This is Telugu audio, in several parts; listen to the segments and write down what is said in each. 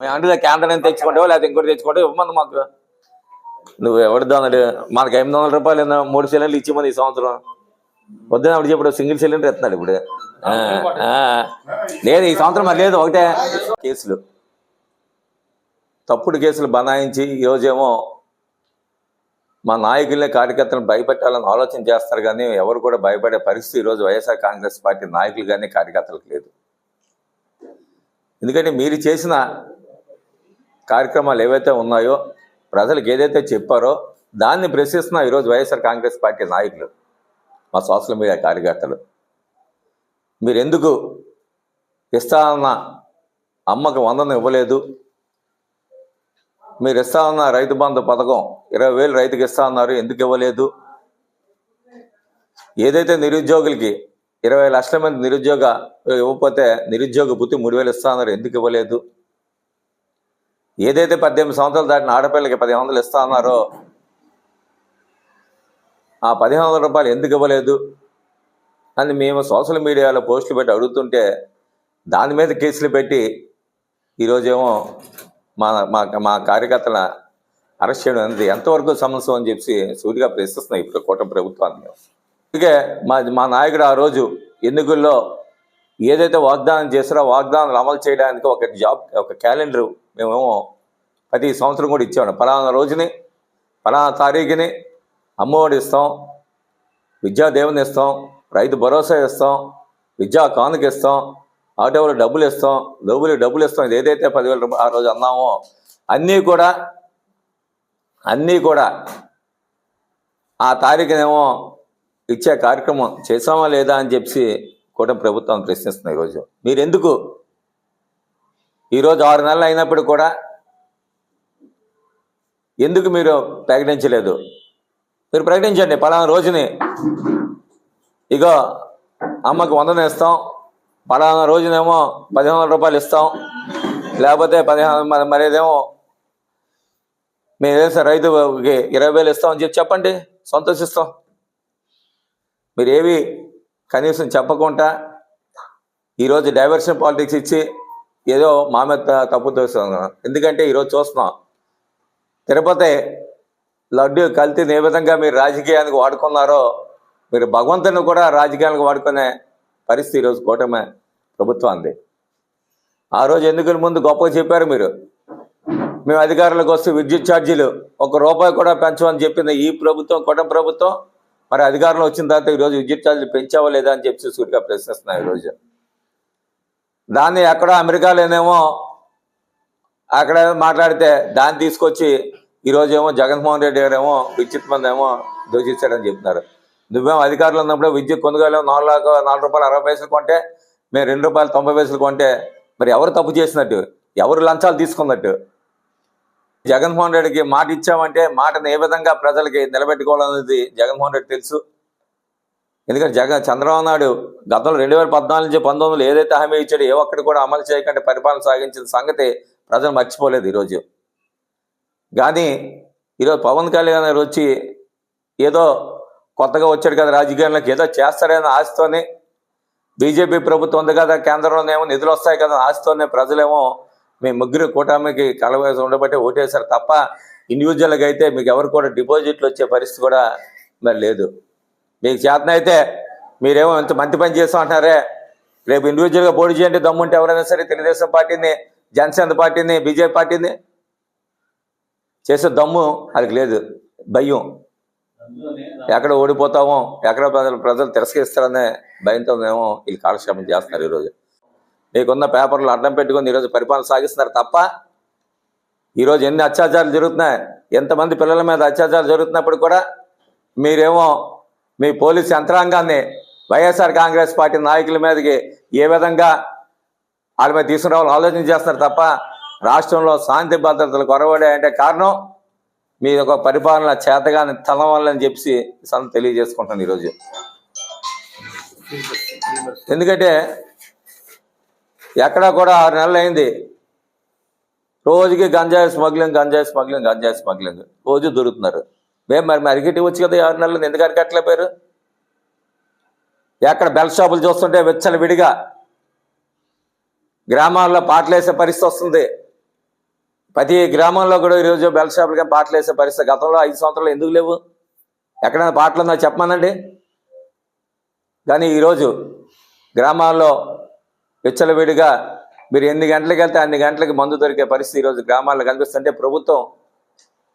మేము అంటే కేంద్రం తెచ్చుకుంటావో? లేకపోతే ఇంకోటి తెచ్చుకుంటావు? ఇవ్వమంది మాకు. నువ్వు ఎవరిదో అన్నాడు మనకి ఎనిమిది వందల రూపాయలు ఏమో మూడు సిలిండర్లు ఇచ్చిమంది ఈ సంవత్సరం. పొద్దున అప్పుడు ఇప్పుడు సింగిల్ సిలిండర్ ఎత్తున్నాడు ఇప్పుడు. లేదు ఈ సంవత్సరం మరి లేదు ఒకటే. కేసులు. తప్పుడు కేసులు బనాయించి ఈరోజేమో మా నాయకులనే కార్యకర్తలను భయపెట్టాలని ఆలోచన చేస్తారు కానీ ఎవరు కూడా భయపడే పరిస్థితి ఈరోజు వైఎస్ఆర్ కాంగ్రెస్ పార్టీ నాయకులు కానీ కార్యకర్తలకు లేదు. ఎందుకంటే మీరు చేసిన కార్యక్రమాలు ఏవైతే ఉన్నాయో ప్రజలకు ఏదైతే చెప్పారో దాన్ని ప్రశ్నిస్తున్న ఈరోజు వైఎస్ఆర్ కాంగ్రెస్ పార్టీ నాయకులు మా సోషల్ మీడియా కార్యకర్తలు. మీరు ఎందుకు ఇస్తానన్న అమ్మకు వందన ఇవ్వలేదు? మీరు ఇస్తానన్న రైతు బంధు పథకం ఇరవై వేలు రైతుకి ఇస్తా అన్నారు ఎందుకు ఇవ్వలేదు? ఏదైతే నిరుద్యోగులకి ఇరవై లక్షల మంది నిరుద్యోగ ఇవ్వకపోతే నిరుద్యోగ బుద్ధి మూడు వేలు ఇస్తానన్నారు ఎందుకు ఇవ్వలేదు? ఏదైతే పద్దెనిమిది సంవత్సరాలు దాటిన ఆడపిల్లకి పదిహేను వందలు ఇస్తా అన్నారో ఆ పదిహేను వందల రూపాయలు ఎందుకు ఇవ్వలేదు? అని మేము సోషల్ మీడియాలో పోస్టులు పెట్టి అడుగుతుంటే దాని మీద కేసులు పెట్టి ఈరోజేమో మా మా మా కార్యకర్తల అరెస్ట్ చేయడం అనేది ఎంతవరకు సమస్య అని చెప్పి సూటిగా ప్రశ్నిస్తున్నాయి ఇప్పుడు కూటమి ప్రభుత్వాన్ని. అందుకే మా మా నాయకుడు ఆ రోజు ఎన్నికల్లో ఏదైతే వాగ్దానం చేశారో వాగ్దానాలు అమలు చేయడానికి ఒక జాబ్ ఒక క్యాలెండరు మేమేమో ప్రతి సంవత్సరం కూడా ఇచ్చాము పలానా రోజుని పలానా తారీఖుని అమ్మఒడి ఇస్తాం విద్యా దేవుని ఇస్తాం రైతు భరోసా ఇస్తాం విద్యా కానుక ఇస్తాం ఆటోలో డబ్బులు ఇస్తాం డబ్బులు డబ్బులు ఇస్తాం ఇది ఏదైతే పదివేల రూపాయలు ఆ రోజు అన్నామో అన్నీ కూడా అన్నీ కూడా ఆ తారీఖునేమో ఇచ్చే కార్యక్రమం చేసామా లేదా అని చెప్పి కూటమి ప్రభుత్వం ప్రశ్నిస్తుంది ఈరోజు. మీరెందుకు ఈరోజు ఆరు నెలలు అయినప్పుడు కూడా ఎందుకు మీరు ప్రకటించలేదు? మీరు ప్రకటించండి పలానా రోజుని. ఇగో అమ్మకు వందన ఇస్తాం పలానా రోజునేమో పదిహేను వందల రూపాయలు ఇస్తాం లేకపోతే పదిహేను మరి మరేదేమో మేము ఏదైతే రైతుకి ఇరవై వేలు ఇస్తాం అని చెప్పి చెప్పండి సంతోషిస్తాం. మీరు ఏవి కనీసం చెప్పకుండా ఈరోజు డైవర్షన్ పాలిటిక్స్ ఇచ్చి ఏదో మా మీద తప్పు తెలుస్తుంది ఎందుకంటే ఈరోజు చూస్తున్నాం. తిరుపతి లడ్డు కల్తీని ఏ విధంగా మీరు రాజకీయానికి వాడుకున్నారో మీరు భగవంతుని కూడా రాజకీయానికి వాడుకునే పరిస్థితి ఈరోజు కూటమి ప్రభుత్వాన్ని ఆ రోజు ఎన్నికల ముందు గొప్పగా చెప్పారు మీరు? మేము అధికారులకు వస్తే విద్యుత్ ఛార్జీలు ఒక రూపాయి కూడా పెంచమని చెప్పింది ఈ ప్రభుత్వం కూటమి ప్రభుత్వం. మరి అధికారంలో వచ్చిన తర్వాత ఈరోజు విద్యుత్ ఛార్జీలు పెంచావా లేదా అని చెప్పి సూటిగా ప్రశ్నిస్తున్నాం ఈరోజు. దాన్ని ఎక్కడో అమెరికాలోనేమో అక్కడ మాట్లాడితే దాన్ని తీసుకొచ్చి ఈరోజు ఏమో జగన్మోహన్ రెడ్డి గారు ఏమో విద్యుత్ మంది ఏమో దోషిస్తాడని చెప్తున్నారు. నువ్వేమో అధికారులు ఉన్నప్పుడు విద్యుత్ కొనుగోలు నాలుగు లాగా నాలుగు రూపాయలు అరవై పైసలు కొంటే మేము రెండు రూపాయలు తొంభై పైసలు కొంటే మరి ఎవరు తప్పు చేసినట్టు? ఎవరు లంచాలు తీసుకున్నట్టు? జగన్మోహన్ రెడ్డికి మాట ఇచ్చామంటే మాటను ఏ విధంగా ప్రజలకి నిలబెట్టుకోవాలనేది జగన్మోహన్ రెడ్డి తెలుసు. ఎందుకంటే జగన్ చంద్రబాబు నాయుడు గతంలో రెండు వేల పద్నాలుగు నుంచి పంతొమ్మిదిలో ఏదైతే హామీ ఇచ్చాడో ఏ ఒక్కటి కూడా అమలు చేయకుండా పరిపాలన సాగించిన సంగతి ప్రజలు మర్చిపోలేదు ఈరోజు. కానీ ఈరోజు పవన్ కళ్యాణ్ గారు వచ్చి ఏదో కొత్తగా వచ్చాడు కదా రాజకీయాల్లోకి ఏదో చేస్తాడని ఆశతోనే బీజేపీ ప్రభుత్వం ఉంది కదా కేంద్రంలోనేమో నిధులు వస్తాయి కదా ఆశతోనే ప్రజలేమో మీ ముగ్గురు కూటమికి కలవేసి ఉండబట్టి ఓటేశారు తప్ప ఇండివిజువల్గా అయితే మీకు ఎవరు కూడా డిపాజిట్లు వచ్చే పరిస్థితి కూడా మరి లేదు. మీకు చేతనైతే మీరేమో ఇంత మంచి పని చేస్తాం అంటున్నారే రేపు ఇండివిజువల్గా పోటీ చేయండి దమ్ముంటే ఎవరైనా సరే తెలుగుదేశం పార్టీని జనసేన పార్టీని బీజేపీ పార్టీని చేసే దమ్ము అది లేదు భయం. ఎక్కడ ఓడిపోతామో ఎక్కడ ప్రజలు ప్రజలు తిరస్కరిస్తారనే భయంతో మేము వీళ్ళు కాలక్షేపం చేస్తున్నారు ఈరోజు. మీకున్న పేపర్లు అడ్డం పెట్టుకుని ఈరోజు పరిపాలన సాగిస్తున్నారు తప్ప ఈరోజు ఎన్ని అత్యాచారాలు జరుగుతున్నాయి ఎంతమంది పిల్లల మీద అత్యాచారాలు జరుగుతున్నప్పుడు కూడా మీరేమో మీ పోలీస్ యంత్రాంగాన్ని వైఎస్ఆర్ కాంగ్రెస్ పార్టీ నాయకుల మీదకి ఏ విధంగా వాళ్ళ మీద తీసుకురావాలని ఆలోచన చేస్తారు తప్ప రాష్ట్రంలో శాంతి భద్రతలు కొరవడాయంటే కారణం మీ యొక్క పరిపాలన చేతగాని తలవాలని చెప్పి సంత తెలియజేసుకుంటాను ఈరోజు. ఎందుకంటే ఎక్కడా కూడా ఆరు నెలలు అయింది. రోజుకి గంజాయి స్మగ్లింగ్ గంజాయి స్మగ్లింగ్ గంజాయి స్మగ్లింగ్. రోజు దొరుకుతున్నారు. మేము మరి మరి వచ్చి కదా ఆరు నెలలు ఎందుకు అరికట్టలేపారు ఎక్కడ బెల్ షాపులు చూస్తుంటే వెచ్చల విడిగా గ్రామాల్లో పాటలు వేసే పరిస్థితి వస్తుంది. ప్రతి గ్రామంలో కూడా ఈరోజు బెల్ షాపులు పాటలు వేసే పరిస్థితి. గతంలో ఐదు సంవత్సరాలు ఎందుకు లేవు? ఎక్కడైనా పాటలు ఉందో చెప్పమనండి? కానీ ఈరోజు గ్రామాల్లో విచ్చలవిడిగా మీరు ఎన్ని గంటలకు వెళ్తే అన్ని గంటలకు మందు దొరికే పరిస్థితి ఈరోజు గ్రామాల్లో కనిపిస్తుంటే ప్రభుత్వం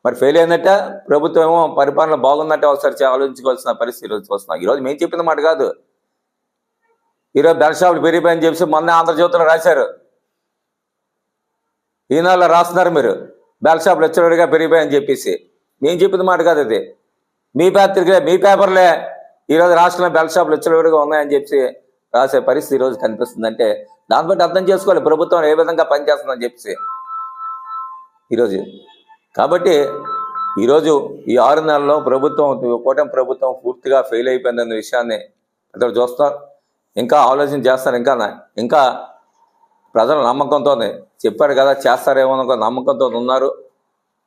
మరి ఫెయిల్ అయినట్ట ప్రభుత్వం ఏమో పరిపాలన బాగుందంటే ఒకసారి ఆలోచించుకోవాల్సిన పరిస్థితి ఈరోజు వస్తున్నాం ఈరోజు మేము చెప్పిన మాట కాదు. ఈరోజు బెల్ పెరిగిపోయని చెప్పి మొన్న ఆంధ్రజ్యోతిలో రాశారు. ఈనాళ్ళు రాస్తున్నారు మీరు. బెల్ షాపులు వచ్చేవాడిగా పెరిగిపోయని చెప్పేసి. మేము చెప్పిన మాట కాదు అది మీ పత్రికలే మీ పేపర్లే ఈరోజు రాష్ట్రంలో బెల్ షాపులు వచ్చేవాడిగా ఉన్నాయని చెప్పి రాసే పరిస్థితి ఈరోజు కనిపిస్తుందంటే దాన్ని బట్టి అర్థం చేసుకోవాలి. ప్రభుత్వం ఏ విధంగా పనిచేస్తుందని చెప్పేసి. ఈరోజు కాబట్టి ఈరోజు ఈ ఆరు నెలల్లో ప్రభుత్వం కూటమి ప్రభుత్వం పూర్తిగా ఫెయిల్ అయిపోయిందన్న విషయాన్ని ఇద్దరు చూస్తారు ఇంకా ఆలోచన చేస్తారు. ఇంకా ఇంకా ప్రజల నమ్మకంతో చెప్పారు కదా చేస్తారేమో అని ఒక నమ్మకంతో ఉన్నారు.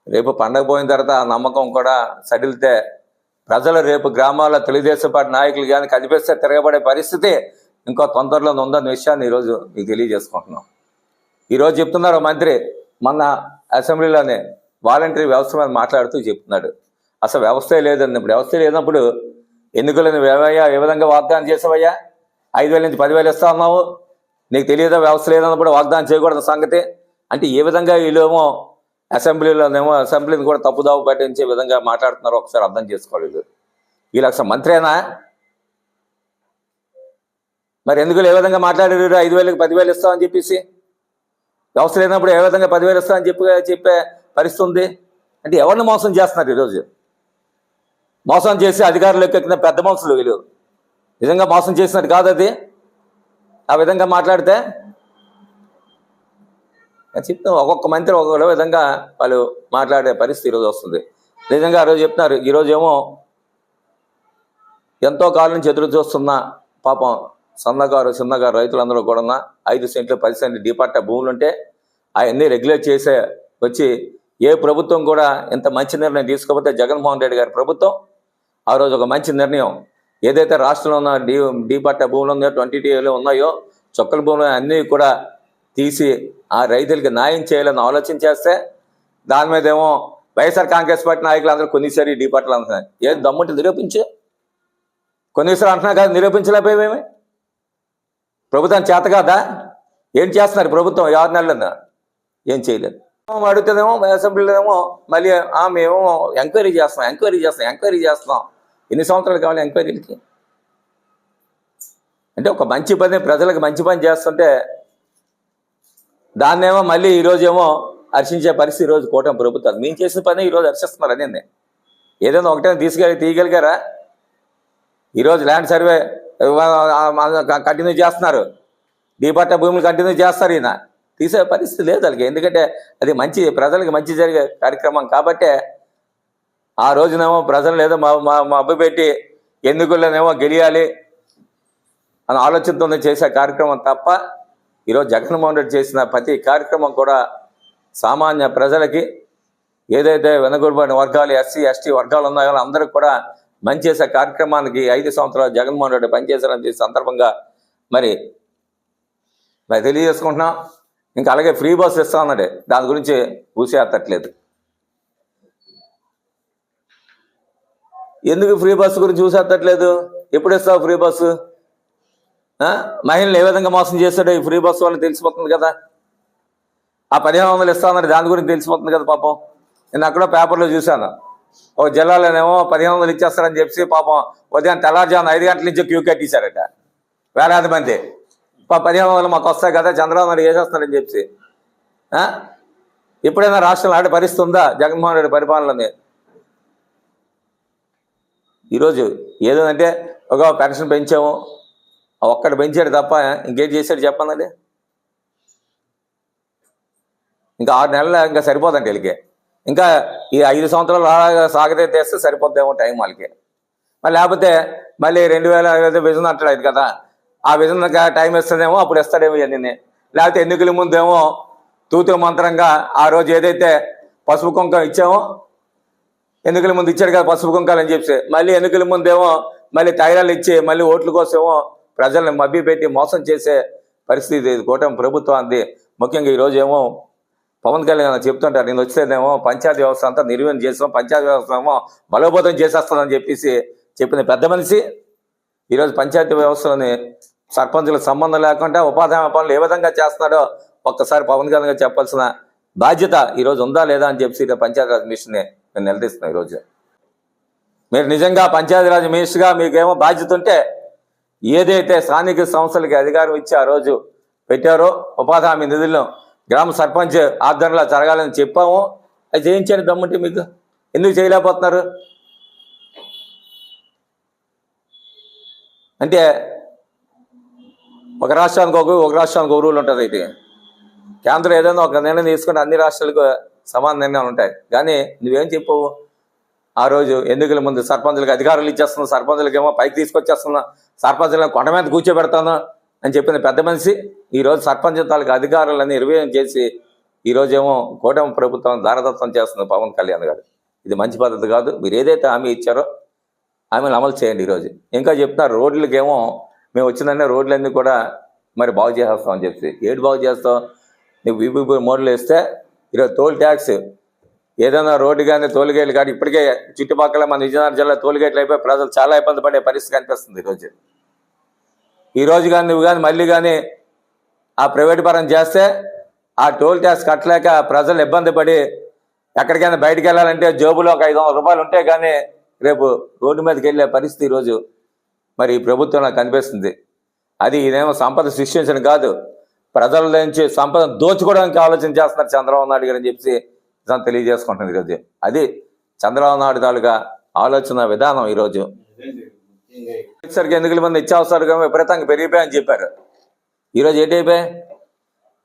రేపు పండగ పోయిన తర్వాత ఆ నమ్మకం కూడా సడిలితే ప్రజలు రేపు గ్రామాల్లో తెలుగుదేశం పార్టీ నాయకులు కానీ కనిపిస్తే తిరగబడే పరిస్థితి ఇంకో తొందరలో ఉందన్న విషయాన్ని ఈరోజు మీకు తెలియజేసుకుంటున్నాం. ఈరోజు చెప్తున్నారు మంత్రి మొన్న అసెంబ్లీలోనే వాలంటరీ వ్యవస్థ మీద మాట్లాడుతూ చెప్తున్నాడు. అసలు వ్యవస్థే ఇప్పుడు వ్యవస్థ లేనప్పుడు ఎన్నికలను ఏవయ్యా ఏ విధంగా వాగ్దానం చేసావయ్యా? ఐదు వేల నుంచి పదివేలు ఇస్తా ఉన్నావు నీకు తెలియదా వ్యవస్థ లేదన్నప్పుడు వాగ్దానం చేయకూడదు సంగతి? అంటే ఏ విధంగా వీళ్ళేమో అసెంబ్లీలోనేమో అసెంబ్లీని కూడా తప్పుదావు పట్టించే విధంగా మాట్లాడుతున్నారో ఒకసారి అర్థం చేసుకోలేదు వీళ్ళు అసలు మంత్రేనా? మరి ఎందుకు ఏ విధంగా మాట్లాడారు? ఐదు వేలకు పదివేలు ఇస్తామని చెప్పేసి? వ్యవస్థ లేనప్పుడు ఏ విధంగా పదివేలు ఇస్తామని చెప్పి చెప్పే పరిస్థితి ఉంది అంటే ఎవరిని మోసం చేస్తున్నారు ఈరోజు? మోసం చేసి అధికారులకు ఎక్కిన పెద్ద మనుషులు వీళ్ళు. నిజంగా మోసం చేసినట్టు కాదు అది. ఆ విధంగా మాట్లాడితే చెప్తాను ఒక్కొక్క మంత్రి ఒక్కొక్క విధంగా వాళ్ళు మాట్లాడే పరిస్థితి ఈరోజు వస్తుంది. నిజంగా ఆ రోజు చెప్తున్నారు ఈరోజు ఏమో ఎంతో కాలం నుంచి ఎదురు చూస్తున్న పాపం సన్నగారు చిన్నగారు రైతులందరూ కూడా ఐదు సెంట్లు పది సెంట్లు డిపార్ట్ భూములు ఉంటే అవన్నీ రెగ్యులేట్ చేసే వచ్చి ఏ ప్రభుత్వం కూడా ఇంత మంచి నిర్ణయం తీసుకోకపోతే జగన్మోహన్ రెడ్డి గారి ప్రభుత్వం ఆ రోజు ఒక మంచి నిర్ణయం. ఏదైతే రాష్ట్రంలో ఉన్న డి డిపట్ట భూములు ఉన్నాయో ట్వంటీ టీలో ఉన్నాయో చొక్కల భూములు అన్నీ కూడా తీసి ఆ రైతులకి న్యాయం చేయాలని ఆలోచన చేస్తే దాని మీద ఏమో వైఎస్ఆర్ కాంగ్రెస్ పార్టీ నాయకులు అందరూ కొన్నిసారి ఈ పట్టలు అంటున్నారు ఏది దమ్ముంటే నిరూపించు. కొన్నిసార్లు అంటున్నా కాదు నిరూపించలేకపోయేమేమి ప్రభుత్వం చేత కాదా? ఏం చేస్తున్నారు ప్రభుత్వం? ఆరు నెలలన్నా ఏం చేయలేదు. అడుగుతుందేమో అసెంబ్లీలోనేమో మళ్ళీ ఆ మేము ఎంక్వైరీ చేస్తాం ఎంక్వైరీ చేస్తాం ఎంక్వైరీ చేస్తాం ఎన్ని సంవత్సరాలు కావాలి ఎంక్వైరీలకి? అంటే ఒక మంచి పని ప్రజలకు మంచి పని చేస్తుంటే దాన్నేమో మళ్ళీ ఈరోజేమో హర్షించే పరిస్థితి ఈరోజు కూటమి ప్రభుత్వం మేము చేసిన పని ఈరోజు హర్షిస్తున్నారు అనేది ఏదైనా ఒకటే తీసుకెళ్ళి తీయగలిగారా? ఈరోజు ల్యాండ్ సర్వే కంటిన్యూ చేస్తున్నారు. దీపట్ట భూములు కంటిన్యూ చేస్తారు ఈయన. తీసే పరిస్థితి లేదు వాళ్ళకి. ఎందుకంటే అది మంచి ప్రజలకు మంచి జరిగే కార్యక్రమం కాబట్టే ఆ రోజునేమో ప్రజలు ఏదో మా మా మబ్బు పెట్టి ఎన్నికల్లోనేమో గెలియాలి అని ఆలోచనతో చేసే కార్యక్రమం తప్ప ఈరోజు జగన్మోహన్ రెడ్డి చేసిన ప్రతి కార్యక్రమం కూడా సామాన్య ప్రజలకి ఏదైతే వెనకబడిన వర్గాలు ఎస్సీ ఎస్టీ వర్గాలు ఉన్నాయో అందరికి కూడా మంచి చేసే కార్యక్రమానికి ఐదు సంవత్సరాలు జగన్మోహన్ రెడ్డి పనిచేశారని సందర్భంగా మరి మరి తెలియజేసుకుంటున్నాం. ఇంకా అలాగే ఫ్రీ బస్ ఇస్తా ఉన్నాడే. దాని గురించి ఊసేత్తట్లేదు ఎందుకు ఫ్రీ బస్సు గురించి చూసేత్తట్లేదు ఎప్పుడు ఇస్తావు ఫ్రీ బస్సు మహిళలు ఏ విధంగా మోసం చేస్తాడో ఈ ఫ్రీ బస్సు వాళ్ళకి తెలిసిపోతుంది కదా. ఆ పదిహేను వందలు ఇస్తా దాని గురించి తెలిసిపోతుంది కదా పాపం. నేను అక్కడ పేపర్లో చూశాను. ఒక జిల్లాలోనేమో పదిహేను వందలు ఇచ్చేస్తారని చెప్పి పాపం ఉదయం తెల్లారుజామున ఐదు గంటల నుంచి క్యూ కట్టేశారట. వేలాది మంది. పదిహేను వందలు మాకు వస్తాయి కదా చంద్రబాబు నాయుడు వేసేస్తారని చెప్పి. ఇప్పుడైనా ఎప్పుడైనా రాష్ట్రంలో ఆడే పరిస్థితి ఉందా? జగన్మోహన్ రెడ్డి పరిపాలనలోనే ఈరోజు ఏదంటే ఒక పెన్షన్ పెంచాము. ఆ ఒక్కటి పెంచాడు తప్ప ఇంకేం చేశాడు చెప్పండి. ఇంకా ఆరు నెలలు ఇంకా సరిపోదండి వీళ్ళకి. ఇంకా ఈ ఐదు సంవత్సరాలు అలాగా సాగితే తెస్తే సరిపోద్దేమో టైం వాళ్ళకి. మళ్ళీ లేకపోతే మళ్ళీ రెండు వేల ఐదు విజన్ అంటాడు కదా. ఆ విధంగా టైం ఇస్తుందేమో అప్పుడు ఇస్తాడేమో ఇవన్నీ లేకపోతే ఎన్నికల ముందేమో తూతు మంత్రంగా ఆ రోజు ఏదైతే పసుపు కుంకం ఇచ్చామో ఎన్నికల ముందు ఇచ్చాడు కదా పసుపు కుంకాలు అని చెప్పి మళ్ళీ ఎన్నికల ముందేమో మళ్ళీ తైలాలు ఇచ్చి మళ్ళీ ఓట్ల కోసమో ప్రజల్ని మబ్బి పెట్టి మోసం చేసే పరిస్థితి కూటమి ప్రభుత్వం ముఖ్యంగా ఈరోజు ఏమో పవన్ కళ్యాణ్ చెప్తుంటారు నేను వచ్చేదేమో పంచాయతీ వ్యవస్థ అంతా నిర్వహణ చేస్తాం పంచాయతీ వ్యవస్థ ఏమో బలోపేతం చేసేస్తానని చెప్పేసి చెప్పిన పెద్ద మనిషి. ఈరోజు పంచాయతీ వ్యవస్థలోని సర్పంచులకు సంబంధం లేకుండా ఉపాధి హామీ పనులు ఏ విధంగా చేస్తున్నాడో ఒక్కసారి పవన్ కళ్యాణ్ గారు చెప్పాల్సిన బాధ్యత ఈరోజు ఉందా లేదా అని చెప్పి పంచాయతీరాజ్ మిషన్ని నేను నిలదీస్తున్నాను ఈరోజు మీరు నిజంగా పంచాయతీరాజ్ మినిస్టర్గా మీకేమో బాధ్యత ఉంటే ఏదైతే స్థానిక సంస్థలకి అధికారం ఇచ్చి ఆ రోజు పెట్టారో ఉపాధి హామీ నిధులను గ్రామ సర్పంచ్ ఆధ్వర్యంలో జరగాలని చెప్పాము. అది చేయించండి దమ్ముంటే మీకు. ఎందుకు చేయలేకపోతున్నారు? అంటే ఒక రాష్ట్రానికి ఒక ఒక రాష్ట్రానికి ఒక రూల్ ఉంటుంది ఇది. కేంద్రం ఏదైనా ఒక నిర్ణయం తీసుకుంటే అన్ని రాష్ట్రాలకు సమాన నిర్ణయాలు ఉంటాయి. కానీ నువ్వేం చెప్పవు? ఆ రోజు ఎన్నికల ముందు సర్పంచులకు అధికారులు ఇచ్చేస్తున్నా సర్పంచులకు ఏమో పైకి తీసుకొచ్చేస్తున్నా సర్పంచులను కొండ మీద కూర్చోబెడతాను అని చెప్పిన పెద్ద మనిషి. ఈరోజు సర్పంచ్ తాలూకు అధికారులన్నీ నిర్వహణ చేసి ఈరోజేమో కూటమి ప్రభుత్వం దారదత్వం చేస్తుంది పవన్ కళ్యాణ్ గారు. ఇది మంచి పద్ధతి కాదు. మీరు ఏదైతే హామీ ఇచ్చారో హామీలు అమలు చేయండి ఈరోజు ఇంకా చెప్తున్నారు రోడ్లకేమో మేము వచ్చిందంటే రోడ్లన్నీ కూడా మరి బాగు చేసేస్తామని చెప్పి. ఏడు బాగు చేస్తాం నీకు వీపీ మోడల్ వేస్తే ఈరోజు టోల్ ట్యాక్స్. ఏదైనా రోడ్డు కానీ టోల్గేట్లు కానీ ఇప్పటికే చుట్టుపక్కల మన విజయనగరం జిల్లా టోల్గేట్లు అయిపోయి ప్రజలు చాలా ఇబ్బంది పడే పరిస్థితి కనిపిస్తుంది ఈరోజు. ఈరోజు కానీ నువ్వు కానీ మళ్ళీ కానీ ఆ ప్రైవేట్ పరం చేస్తే ఆ టోల్ ట్యాక్స్ కట్టలేక ప్రజలు ఇబ్బంది పడి ఎక్కడికైనా బయటికి వెళ్ళాలంటే జేబులో ఒక ఐదు రూపాయలు ఉంటే కానీ రేపు రోడ్డు మీదకి వెళ్ళే పరిస్థితి ఈరోజు మరి ఈ ప్రభుత్వం నాకు కనిపిస్తుంది అది ఇదేమో సంపద సృష్టించడం కాదు. ప్రజల నుంచి సంపద దోచుకోవడానికి ఆలోచన చేస్తున్నారు చంద్రబాబు నాయుడు గారు అని చెప్పి నిజం తెలియజేసుకుంటుంది ఈరోజు. అది చంద్రబాబు నాయుడు తాలూగా ఆలోచన విధానం ఈరోజు. సరికి ఎందుకు మంది నిత్యావసరాలుగా విపరీతంగా పెరిగిపోయాయని చెప్పారు. ఈరోజు ఏటైపోయాయి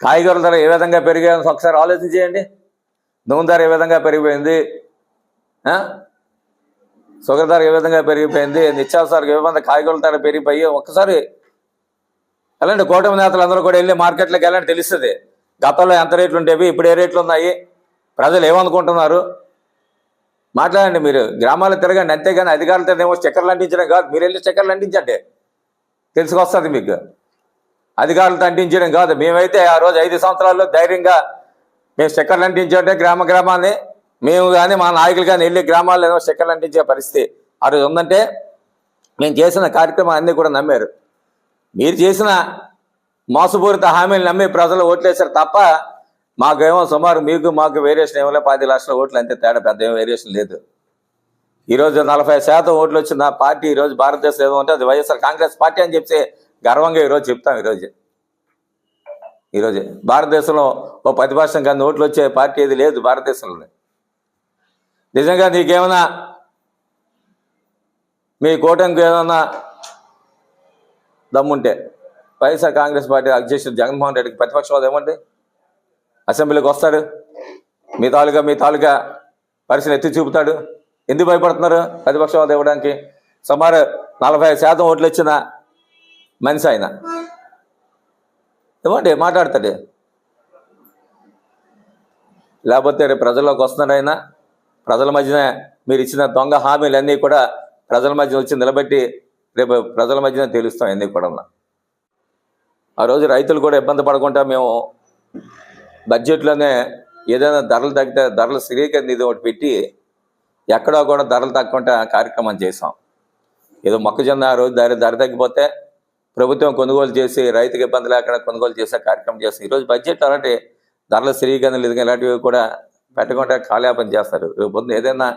కాయగూరల ధర ఏ విధంగా పెరిగాయని ఒకసారి ఆలోచన చేయండి. నూనె ధర ఏ విధంగా పెరిగిపోయింది? ఆ? షుగర్ ధర ఏ విధంగా పెరిగిపోయింది? నిత్యావసరాలకు ఏ విధంగా కాయగూరల ధర పెరిగిపోయి ఒక్కసారి వెళ్ళండి కూటమి నేతలు అందరూ కూడా వెళ్ళి మార్కెట్లోకి వెళ్ళండి తెలుస్తుంది. గతంలో ఎంత రేట్లు ఉండేవి ఇప్పుడు ఏ రేట్లు ఉన్నాయి? ప్రజలు ఏమనుకుంటున్నారు? మాట్లాడండి మీరు. గ్రామాలు తిరగండి అంతేగాని అధికారులతో ఏమో స్టిక్కర్లు అంటించడం కాదు. మీరు వెళ్ళి స్టిక్కర్లు అంటించండి. తెలుసుకొస్తుంది మీకు. అధికారులతో అంటించడం కాదు. మేమైతే ఆ రోజు ఐదు సంవత్సరాల్లో ధైర్యంగా మేము స్టిక్కర్లు అంటించే గ్రామ గ్రామాన్ని మేము కానీ మా నాయకులు కానీ వెళ్ళి గ్రామాల్లో ఏమో స్టిక్కర్లు అంటించే పరిస్థితి ఆ రోజు ఉందంటే మేము చేసిన కార్యక్రమం అన్నీ కూడా నమ్మారు. మీరు చేసిన మోసపూరిత హామీలు నమ్మి ప్రజలు ఓట్లేశారు తప్ప మాకేమో సుమారు మీకు మాకు వేరియేషన్ ఏమో పది లక్షల ఓట్లు అంతే తేడా పెద్ద ఏం వేరియేషన్ లేదు. ఈరోజు నలభై శాతం ఓట్లు వచ్చిన పార్టీ ఈరోజు భారతదేశం ఏదో ఉంటే అది వైఎస్ఆర్ కాంగ్రెస్ పార్టీ అని చెప్తే గర్వంగా ఈరోజు చెప్తాం ఈరోజు ఈరోజు భారతదేశంలో ఓ ప్రతిపక్షం కానీ ఓట్లు వచ్చే పార్టీ ఏది లేదు భారతదేశంలో నిజంగా నీకేమన్నా మీ కూటమికి ఏమన్నా దమ్ముంటే వైఎస్ఆర్ కాంగ్రెస్ పార్టీ అధ్యక్షుడు జగన్మోహన్ రెడ్డికి ప్రతిపక్ష హోదా అసెంబ్లీకి వస్తాడు మీ తాలూకా మీ తాలూకా పరిస్థితిని ఎత్తి చూపుతాడు. ఎందుకు భయపడుతున్నారు ప్రతిపక్ష హోదా ఇవ్వడానికి? సుమారు నలభై శాతం ఓట్లు ఇచ్చిన మనిషి ఆయన. ఇవ్వండి మాట్లాడతాడు? లేకపోతే రేపు ప్రజల్లోకి వస్తున్నాడు ఆయన. ప్రజల మధ్యన మీరు ఇచ్చిన దొంగ హామీలన్నీ కూడా ప్రజల మధ్యన వచ్చి నిలబెట్టి రేపు ప్రజల మధ్యన తెలుస్తాం అన్నీ కూడా. ఆ రోజు రైతులు కూడా ఇబ్బంది పడకుండా మేము బడ్జెట్లోనే ఏదైనా ధరలు తగ్గితే ధరలు స్థిరీకరణ నిధి ఒకటి పెట్టి ఎక్కడో కూడా ధరలు తగ్గకుండా కార్యక్రమం చేసాం ఏదో మొక్కజొన్న ఆ రోజు ధర ధర తగ్గిపోతే ప్రభుత్వం కొనుగోలు చేసి రైతుకి ఇబ్బంది లేకుండా కొనుగోలు చేసే కార్యక్రమం చేస్తాం ఈరోజు బడ్జెట్ అలాంటి ధరల స్థిరీకరణ లేదు ఇలాంటివి కూడా పెట్టకుండా కాలయాపన చేస్తారు. రేపు పొద్దున్న ఏదైనా